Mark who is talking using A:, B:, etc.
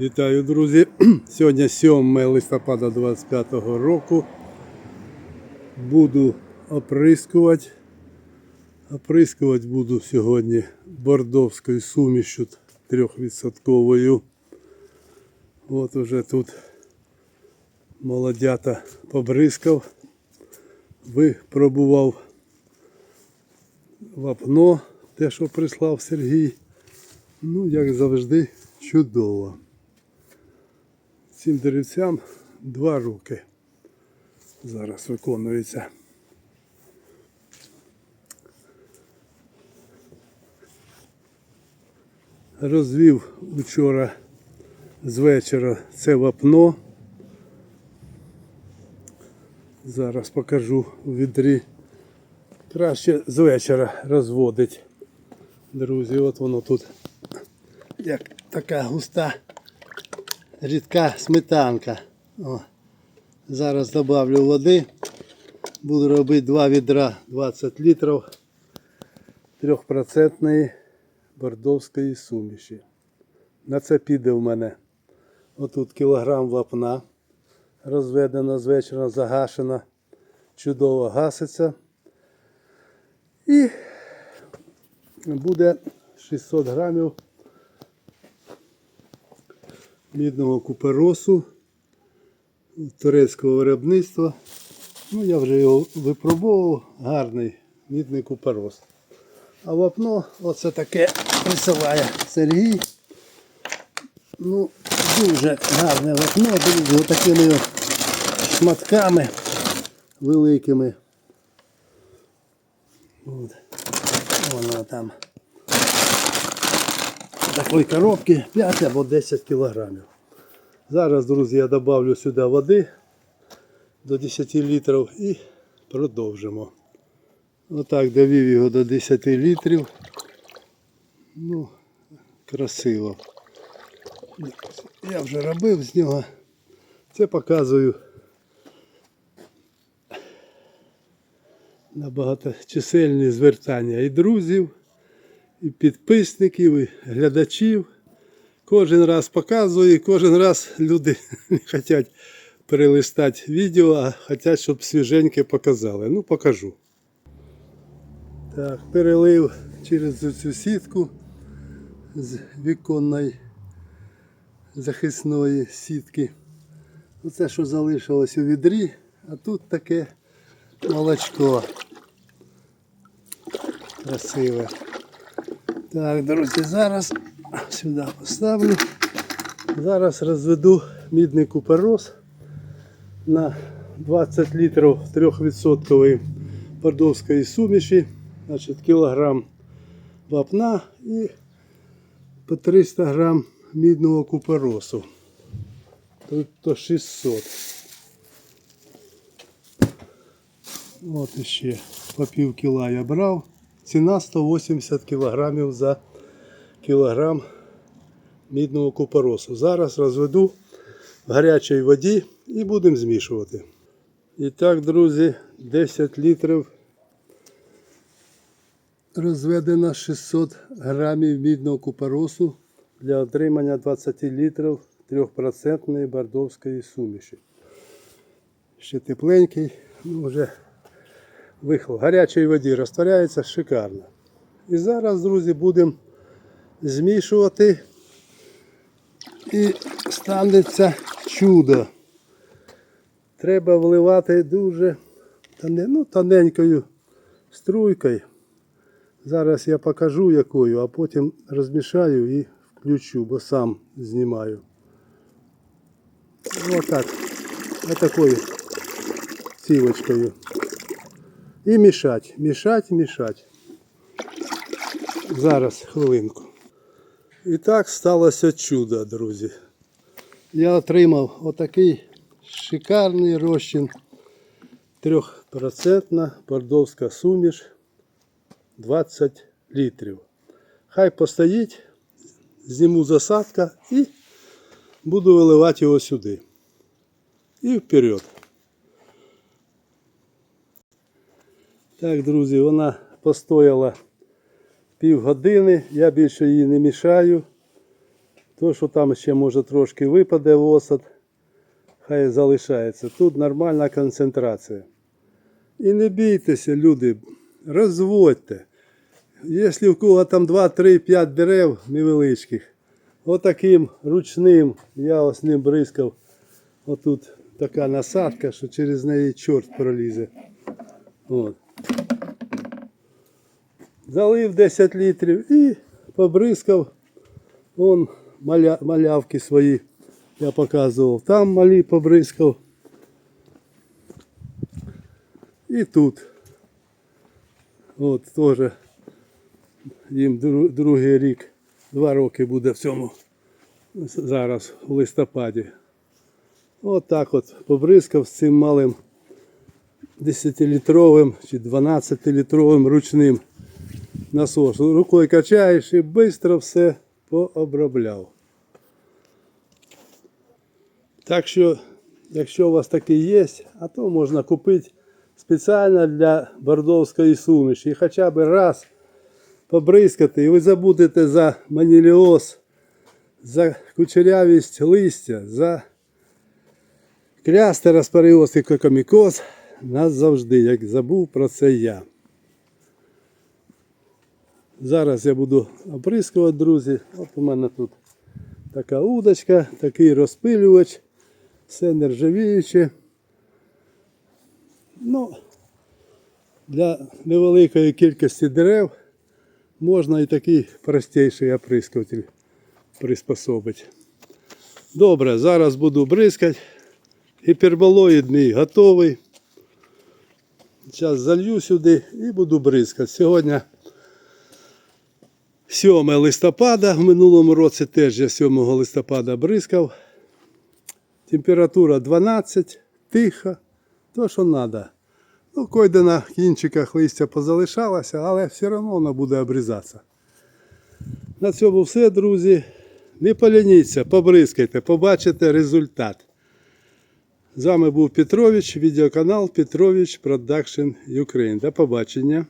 A: Вітаю, друзі! Сьогодні 7 листопада 25 року. Буду оприскувати. Оприскувати буду сьогодні бордовською сумішю 3%. От уже тут молодята побризкав. Випробував вапно, те, що прислав Сергій. Ну, як завжди, чудово. Цим деревцям два роки зараз виконується. Розвів вчора з вечора це вапно. Зараз покажу у відрі. Краще з вечора розводить. Друзі, от воно тут як така густа рідка сметанка. О. Зараз добавлю води. Буду робити два відра 20 літрів 3% бордовської суміші. На це піде в мене отут кілограм вапна. Розведена з вечора, загашена, чудово гаситься. І буде 600 грамів мідного куперосу турецького виробництва. Ну, я вже його випробовував, гарний мідний куперос. А вапно оце таке присилає Сергій. Ну, дуже гарне вапно, друзі, отакими шматками великими. От. Воно там такої коробки 5 або 10 кілограмів. Зараз, друзі, я добавлю сюди води до 10 літрів і продовжимо. Отак довів його до 10 літрів. Ну, красиво. Я вже робив з нього. Це показую на багаточисельні звертання і друзів, і підписників, і глядачів. Кожен раз показую, і кожен раз люди не хочуть перелистати відео, а хочуть, щоб свіженьке показали. Ну, покажу. Так, перелив через цю сітку з віконної захисної сітки. Оце, що залишилось у відрі, а тут таке молочко. Красиве. Так, друзі, зараз сюди поставлю. Зараз розведу мідний купероз на 20 літрів 3% бордовської суміші, значить кілограм вапна і по 300 грам мідного куперосу. Тут то 600. От іще по пів кіла я брав. Ціна 180 кілограмів за кілограм мідного купоросу. Зараз розведу в гарячій воді і будемо змішувати. І так, друзі, 10 літрів розведено 600 грамів мідного купоросу для отримання 20 літрів 3% бордовської суміші. Ще тепленький, ну вже вихлоп. В гарячій воді розтворяється шикарно. І зараз, друзі, будемо змішувати і станеться чудо. Треба вливати дуже ну, тоненькою струйкою. Зараз я покажу якою, а потім розмішаю і включу, бо сам знімаю. Отак. Отакою цівочкою. І мішать, мішать, мішать. Зараз хвилинку. І так сталося чудо, друзі. Я отримав отакий шикарний розчин. Трьохпроцентна бордовська суміш 20 літрів. Хай постоїть, зніму засадка і буду виливати його сюди. І вперед. Так, друзі, вона постояла півгодини, я більше її не мішаю. То, що там ще може трошки випаде в осад, хай залишається. Тут нормальна концентрація. І не бійтеся, люди, розводьте. Якщо в кого там 2, 3, 5 дерев невеличких, отаким ручним, я ось ним бризкав. Отут така насадка, що через неї чорт пролізе. От. Залив 10 літрів і побризкав. Вон маля, малявки свої я показував. Там малі побризкав. І тут. От теж їм другий рік, два роки буде в цьому зараз у листопаді. От так от побризкав з цим малим 10-літровим чи 12-літровим ручним насосом. Рукою качаєш і швидко все пообробляв. Так що, якщо у вас такий є, а то можна купити спеціально для бордовської суміші. І хоча б раз побризкати, і ви забудете за маніліоз, за кучерявість листя, за клястер аспаріоз і кокомікоз назавжди, як забув про це я. Зараз я буду оприскувати, друзі. От у мене тут така удочка, такий розпилювач, все нержавіюче. Ну, для невеликої кількості дерев можна і такий простіший оприскуватель приспособити. Добре, зараз буду бризкати. Гіперболоїд мій готовий. Зараз залью сюди і буду бризкати. Сьогодні 7 листопада. В минулому році теж я 7 листопада бризкав. Температура 12, тихо, то що треба. Ну, койде на кінчиках листя позалишалося, але все одно воно буде обрізатися. На цьому все, друзі. Не поляніться, побризкайте, побачите результат. З вами був Петрович, відеоканал Петрович Продакшн Ukraine. До побачення.